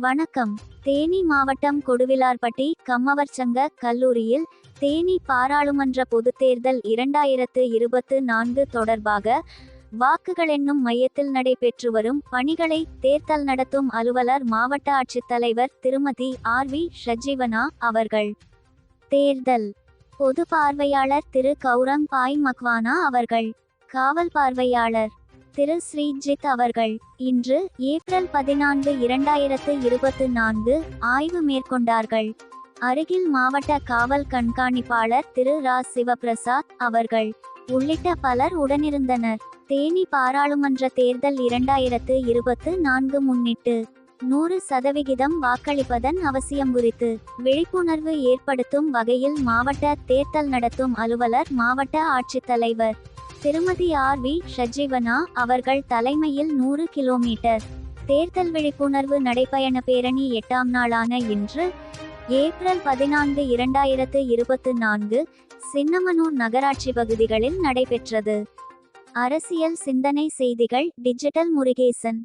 வணக்கம். தேனி மாவட்டம் கொடுவிலார்பட்டி கம்மவர்சங்க கல்லூரியில் தேனி பாராளுமன்ற பொதுத் தேர்தல் இரண்டாயிரத்து இருபத்து நான்கு தொடர்பாக வாக்குகள் மையத்தில் நடைபெற்று வரும் பணிகளை தேர்தல் நடத்தும் அலுவலர் மாவட்ட ஆட்சித்தலைவர் திருமதி ஆர் வி ஷஜீவனா அவர்கள். தேர்தல். பொது பார்வையாளர் திரு கௌரங் பாய் மக்வானா அவர்கள். காவல் பார்வையாளர் திரு ஸ்ரீஜித் அவர்கள் இன்று ஏப்ரல் பதினான்கு இரண்டாயிரத்து இருபத்து நான்கு ஆய்வு மேற்கொண்டார்கள். அருகில் மாவட்ட காவல் கண்காணிப்பாளர் திரு ரா. சிவபிரசாத் அவர்கள் உள்ளிட்ட பலர் உடனிருந்தனர். தேனி பாராளுமன்ற தேர்தல் இரண்டாயிரத்து இருபத்து நான்கு முன்னிட்டு நூறு சதவிகிதம் வாக்களிப்பதன் அவசியம் குறித்து விழிப்புணர்வு ஏற்படுத்தும் வகையில் மாவட்ட தேர்தல் நடத்தும் அலுவலர் மாவட்ட ஆட்சித்தலைவர் திருமதி ஆர் வி ஷஜீவனா அவர்கள் தலைமையில் நூறு கிலோமீட்டர். தேர்தல் விழிப்புணர்வு நடைபயண பேரணி எட்டாம் நாளான இன்று ஏப்ரல் பதினான்கு இரண்டாயிரத்து இருபத்து நான்கு சின்னமனூர் நகராட்சி பகுதிகளில் நடைபெற்றது. அரசியல் சிந்தனை செய்திகள் டிஜிட்டல் முருகேசன்.